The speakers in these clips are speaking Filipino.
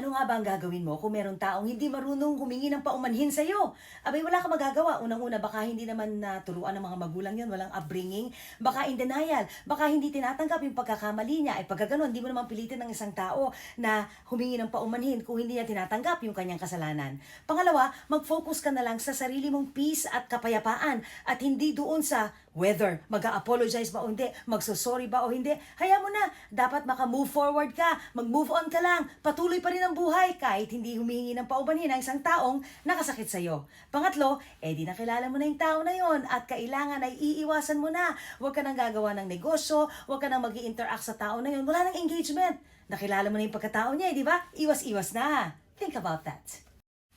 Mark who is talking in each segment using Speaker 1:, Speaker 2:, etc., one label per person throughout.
Speaker 1: Ano nga ba ang gagawin mo kung merong taong hindi marunong humingi ng paumanhin sa'yo? Abay, wala ka magagawa. Unang-una, baka hindi naman naturuan ng mga magulang yon walang upbringing. Baka in denial. Baka hindi tinatanggap yung pagkakamali niya. Ay pagka ganun, hindi mo naman pilitin ng isang tao na humingi ng paumanhin kung hindi niya tinatanggap yung kanyang kasalanan. Pangalawa, mag-focus ka na lang sa sarili mong peace at kapayapaan at hindi doon sa whether mag-apologize ba o hindi, magsosorry ba o hindi. Hayaan mo na, dapat maka-move forward ka, mag-move on ka lang, patuloy pa rin ang buhay kahit hindi humihingi ng paumanhin ang isang taong nakasakit sa'yo. Pangatlo, eh di nakilala mo na yung tao na yon at kailangan ay iiwasan mo na. Huwag ka nang gagawa ng negosyo, huwag ka nang mag interact sa tao na yon. Wala nang engagement. Nakilala mo na yung pagkatao niya, eh, di ba? Iwas-iwas na. Think about that.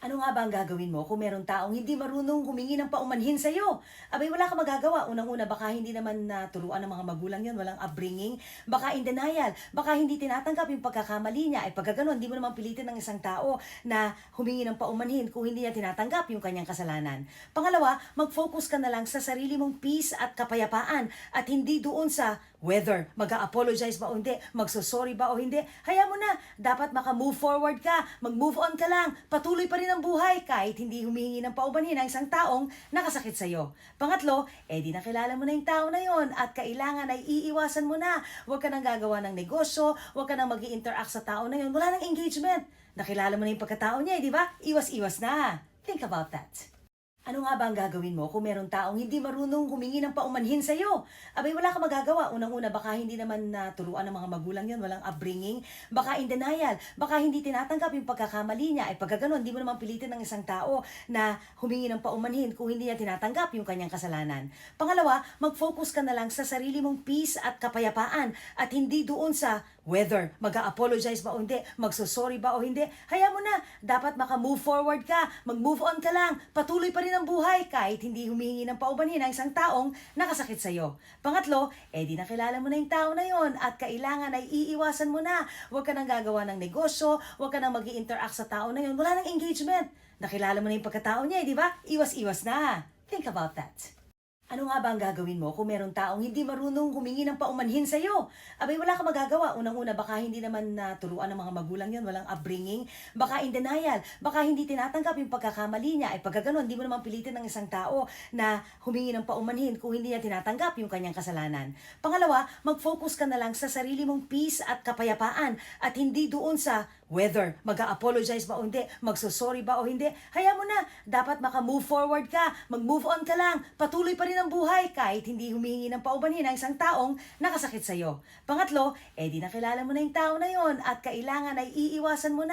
Speaker 1: Ano nga ba ang gagawin mo kung merong taong hindi marunong humingi ng paumanhin sa'yo? Abay, wala ka magagawa. Unang-una, baka hindi naman naturuan ng mga magulang yon walang upbringing. Baka in denial. Baka hindi tinatanggap yung pagkakamali niya. Ay pagka ganun, hindi mo naman pilitin ng isang tao na humingi ng paumanhin kung hindi niya tinatanggap yung kanyang kasalanan. Pangalawa, mag-focus ka na lang sa sarili mong peace at kapayapaan at hindi doon sa whether mag-apologize ba o hindi, magsosorry ba o hindi. Hayaan mo na, dapat maka-move forward ka, mag-move on ka lang, patuloy pa rin ang buhay kahit hindi humihingi ng paumanhin ang isang taong nakasakit sa'yo. Pangatlo, eh di nakilala mo na yung tao na yon at kailangan ay iiwasan mo na. Huwag ka nang gagawa ng negosyo, huwag ka nang mag interact sa tao na yon. Wala nang engagement. Nakilala mo na yung pagkatao niya, eh, di ba? Iwas-iwas na. Think about that. Ano nga ba ang gagawin mo kung merong taong hindi marunong humingi ng paumanhin sa'yo? Abay, wala ka magagawa. Unang-una, baka hindi naman naturuan ng mga magulang yon walang upbringing. Baka in denial. Baka hindi tinatanggap yung pagkakamali niya. Ay pagka ganun, hindi mo naman pilitin ng isang tao na humingi ng paumanhin kung hindi niya tinatanggap yung kanyang kasalanan. Pangalawa, mag-focus ka na lang sa sarili mong peace at kapayapaan at hindi doon sa whether mag-apologize ba o hindi, magsosorry ba o hindi. Hayaan mo na, dapat maka-move forward ka, mag-move on ka lang, patuloy pa rin ang buhay kahit hindi humihingi ng paumanhin ang isang taong nakasakit sa'yo. Pangatlo, eh di nakilala mo na yung tao na yon at kailangan ay iiwasan mo na. Huwag ka nang gagawa ng negosyo, huwag ka nang mag interact sa tao na yon. Wala nang engagement. Nakilala mo na yung pagkatao niya, eh, di ba? Iwas-iwas na. Think about that. Ano nga ba ang gagawin mo kung merong taong hindi marunong humingi ng paumanhin sa'yo? Abay, wala ka magagawa. Unang-una, baka hindi naman naturuan ng mga magulang yon walang upbringing. Baka in denial. Baka hindi tinatanggap yung pagkakamali niya. Ay pagka ganun, hindi mo naman pilitin ng isang tao na humingi ng paumanhin kung hindi niya tinatanggap yung kanyang kasalanan. Pangalawa, mag-focus ka na lang sa sarili mong peace at kapayapaan at hindi doon sa whether mag-apologize ba o hindi, magsosorry ba o hindi. Hayaan mo na, dapat maka-move forward ka, mag-move on ka lang, patuloy pa rin ang buhay kahit hindi humihingi ng paumanhin ang isang taong nakasakit sa'yo. Pangatlo, eh di nakilala mo na yung tao na yon at kailangan ay iiwasan mo na